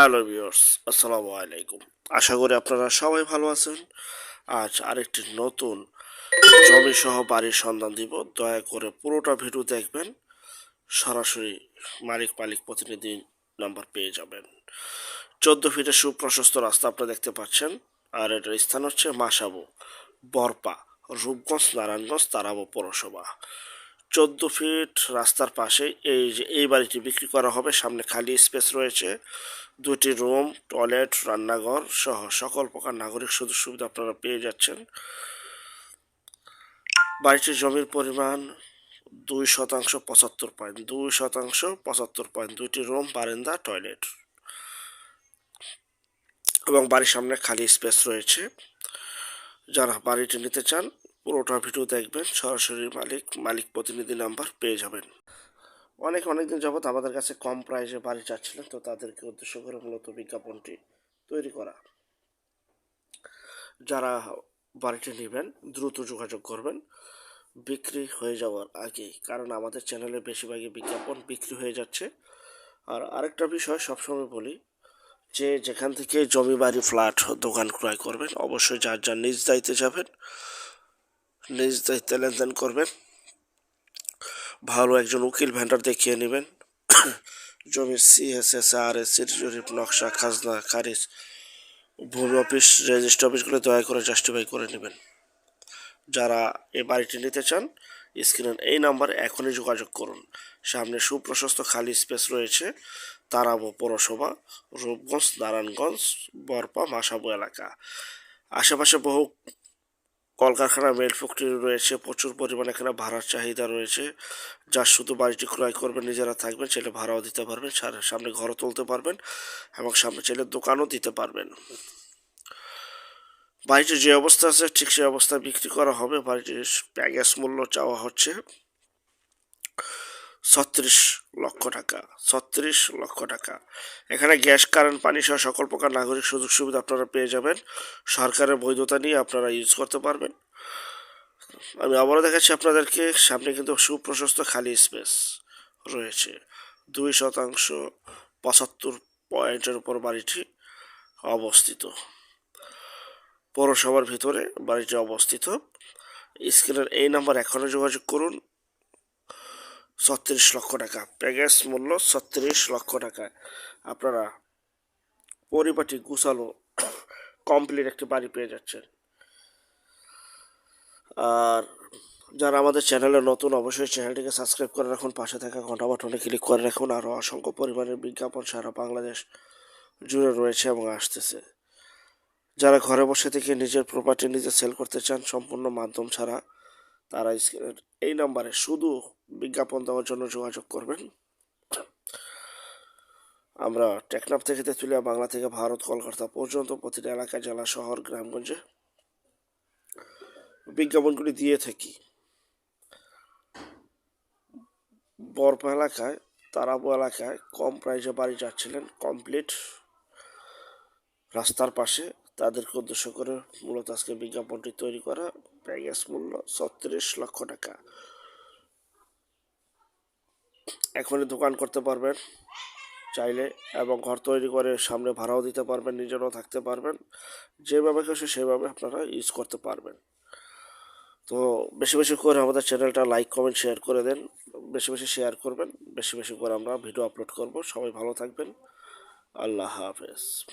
Hello viewers, আসসালামু আলাইকুম। আশা করি আপনারা সবাই ভালো আছেন। আজ আরেকটি নতুন জমি সহ বাড়ির সন্ধান দিব। দয়া করে পুরোটা ভিডিও দেখবেন। সরাসরি মালিক মালিক প্রতিনিধি নাম্বার পেয়ে যাবেন। চোদ্দ ফিটের সুপ্রশস্ত রাস্তা আপনারা দেখতে পাচ্ছেন। আর এটার স্থান হচ্ছে মাসাবো বরপা, রূপগঞ্জ, নারায়ণগঞ্জ, তারাবো পৌরসভা। চোদ্দ ফিট রাস্তার পাশে এই যে এই বাড়িটি বিক্রি করা হবে। সামনে খালি স্পেস রয়েছে। দুটি রুম, টয়লেট, রান্নাঘর সহ সকল প্রকার নাগরিক সুযোগ সুবিধা আপনারা পেয়ে যাচ্ছেন। বাড়িটির জমির পরিমাণ দুই শতাংশ পঁচাত্তর পয়েন্ট দুই শতাংশ পঁচাত্তর পয়েন্ট দুইটি রুম, বারান্দা, টয়লেট এবং বাড়ির সামনে খালি স্পেস রয়েছে। যারা বাড়িটি নিতে চান পুরোটা ভিডিও দেখবেন, সরাসরি মালিক মালিক প্রতিনিধি নাম্বার পেয়ে যাবেন। অনেক, অনেকদিন যাবত আমাদের কাছে কম প্রাইসে বাড়ি চাচ্ছিলেন তো তাদেরকে উদ্দেশ্য করে মূলত বিজ্ঞাপনটি তৈরি করা। যারা বাড়িটি নেবেন, দ্রুত যোগাযোগ করবেন। বিক্রি হয়ে যাওয়ার আগে, কারণ আমাদের চ্যানেলে বেশিরভাগই বিজ্ঞাপন বিক্রি হয়ে যাচ্ছে। আর আরেকটা বিষয় সবসময় বলি, যে যেখান থেকে জমি বাড়ি, ফ্ল্যাট, দোকান ক্রয় করবেন, অবশ্যই যার যার নিজ দায়িত্বে যাবেন। নিজ দায়িত্বে লেনদেন করবেন। ভালো একজন উকিল ভেন্ডার দেখিয়ে নেবেন। জমির সিএসএস আর এস জরিপ নকশা, খাজনা, খারিজ, ভূমি অফিস, রেজিস্ট্রি অফিসগুলো দয়া করে জাস্টিফাই করে নেবেন। যারা এই বাড়িটি নিতে চান স্ক্রিনের এই নাম্বারে এখনই যোগাযোগ করুন। সামনে সুপ্রশস্ত খালি স্পেস রয়েছে, তারাবো পৌরসভা, রূপগঞ্জ, নারায়ণগঞ্জ, বরপা, মাসাবো এলাকা। আশেপাশে বহু কলকারখানা মেল ফ্যাক্টরি রয়েছে, প্রচুর পরিমাণে এখানে ভাড়ার চাহিদা রয়েছে। যা শুধু বাড়িটি ক্রয় করবেন, নিজেরা থাকবেন, ছেলে ভাড়াও দিতে পারবেন সামনে ঘরও তুলতে পারবেন এবং সামনে ছেলের দোকানও দিতে পারবেন। বাড়িটি যে অবস্থা আছে, ঠিক সেই অবস্থায় বিক্রি করা হবে। বাড়িটির প্যাকেজ মূল্য চাওয়া হচ্ছে। ছত্রিশ লক্ষ টাকা, ছত্রিশ লক্ষ টাকা। এখানে গ্যাস, কারেন্ট, পানি সহ সকল প্রকার নাগরিক সুযোগ সুবিধা আপনারা পেয়ে যাবেন। সরকারের বৈধতা নিয়ে আপনারা ইউজ করতে পারবেন। আমি আবারও দেখাচ্ছি আপনাদেরকে, সামনে কিন্তু সুপ্রশস্ত খালি স্পেস রয়েছে। দুই শতাংশ পঁচাত্তর পয়েন্টের উপর বাড়িটি অবস্থিত। পৌরসভার ভিতরে বাড়িটি অবস্থিত। স্ক্রিনের এই নাম্বার এখনও যোগাযোগ করুন। ছত্রিশ লক্ষ টাকা। প্যাকেজ মূল্য ছত্রিশ লক্ষ টাকা। আপনারা পরিপাটি গুছালো কমপ্লিট একটি বাড়ি পেয়ে যাচ্ছেন। আর যারা আমাদের চ্যানেলে নতুন, অবশ্যই চ্যানেলটিকে সাবস্ক্রাইব করে রাখুন। পাশে থাকা ঘণ্টা বাটনে ক্লিক করে রাখুন। আরও অসংখ্য পরিমাণের বিজ্ঞাপন সারা বাংলাদেশ জুড়ে রয়েছে এবং আসতেছে। যারা ঘরে বসে থেকে নিজের প্রপার্টি নিজে সেল করতে চান, সম্পূর্ণ মাধ্যম ছাড়া তারা স্ক্রিনের এই নাম্বারে শুধু বিজ্ঞাপন দেওয়ার জন্য যোগাযোগ করবেন। আমরা টেকনাফ থেকে তেঁতুলিয়া, বাংলা থেকে ভারত, কলকাতা পর্যন্ত প্রতিটা এলাকা, জেলা, শহর, গ্রামগঞ্জে বিজ্ঞাপনগুলি দিয়ে থাকি। বরপা এলাকায়, তারাবো এলাকায় কম প্রাইজে বাড়ি যাচ্ছিলেন কমপ্লিট। রাস্তার পাশে তাদেরকে উদ্দেশ্য করে মূলত আজকে বিজ্ঞাপনটি তৈরি করা প্যাকেজ মূল্য ছত্রিশ লক্ষ টাকা। এখনই দোকান করতে পারবেন, চাইলে, এবং ঘর তৈরি করে সামনে ভাড়াও দিতে পারবেন, নিজেরাও থাকতে পারবেন। যেভাবে খুশি সেভাবে আপনারা ইউজ করতে পারবেন। তো বেশি বেশি করে আমাদের চ্যানেলটা লাইক, কমেন্ট, শেয়ার করে দেন, বেশি বেশি শেয়ার করবেন, বেশি বেশি করে আমরা ভিডিও আপলোড করব। সবাই ভালো থাকবেন। আল্লাহ হাফেজ।